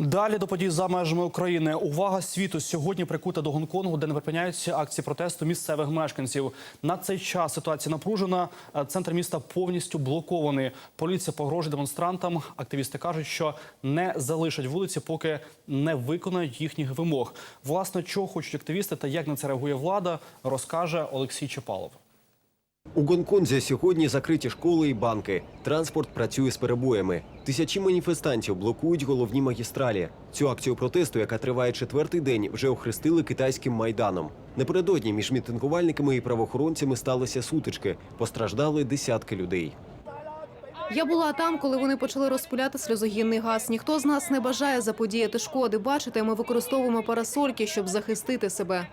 Далі до подій за межами України. Увага світу сьогодні прикута до Гонконгу, де не припиняються акції протесту місцевих мешканців. На цей час ситуація напружена. Е, Центр міста повністю блокований. Поліція погрожує демонстрантам. Активісти кажуть, що не залишать вулиці, поки не виконають їхніх вимог. Власне, чого хочуть активісти та як на це реагує влада, розкаже Олексій Чепалов. У Гонконзі сьогодні закриті школи і банки. Транспорт працює з перебоями. Тисячі маніфестантів блокують головні магістралі. Цю акцію протесту, яка триває четвертий день, вже охрестили китайським майданом. Напередодні між мітингувальниками і правоохоронцями сталися сутички. Постраждали десятки людей. Я була там, коли вони почали розпиляти сльозогінний газ. Ніхто з нас не бажає заподіяти шкоди. Бачите, ми використовуємо парасольки, щоб захистити себе.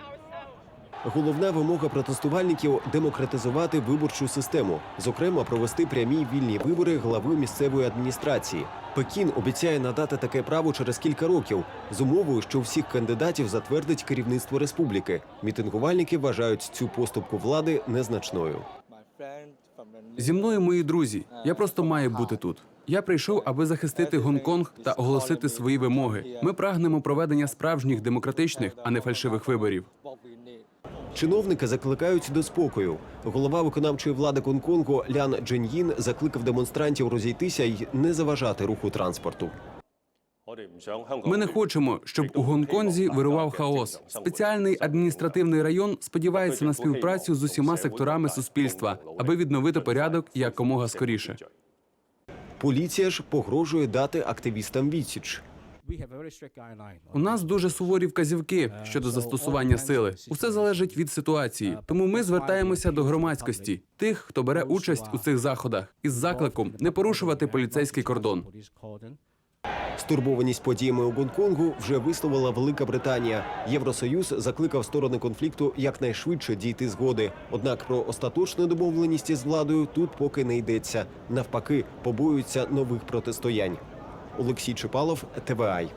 Головна вимога протестувальників демократизувати виборчу систему, зокрема провести прямі вільні вибори глави місцевої адміністрації. Пекін обіцяє надати таке право через кілька років з умовою, що всіх кандидатів затвердить керівництво республіки. Мітингувальники вважають цю поступку влади незначною. Зі мною мої друзі. Я просто маю бути тут. Я прийшов, аби захистити Гонконг та оголосити свої вимоги. Ми прагнемо проведення справжніх демократичних, а не фальшивих виборів. Чиновники закликають до спокою. Голова виконавчої влади Гонконгу Лян Джин'їн закликав демонстрантів розійтися й не заважати руху транспорту. Ми не хочемо, щоб у Гонконзі вирував хаос. Спеціальний адміністративний район сподівається на співпрацю з усіма секторами суспільства, аби відновити порядок якомога скоріше. Поліція ж погрожує дати активістам відсіч. У нас дуже суворі вказівки щодо застосування сили. Усе залежить від ситуації. Тому ми звертаємося до громадськості, тих, хто бере участь у цих заходах, із закликом не порушувати поліцейський кордон. Стурбованість подіями у Гонконгу вже висловила Велика Британія. Євросоюз закликав сторони конфлікту якнайшвидше дійти згоди. Однак про остаточну домовленість із владою тут поки не йдеться. Навпаки, побоюються нових протистоянь. Олексій Чепалов, ТВАЙ.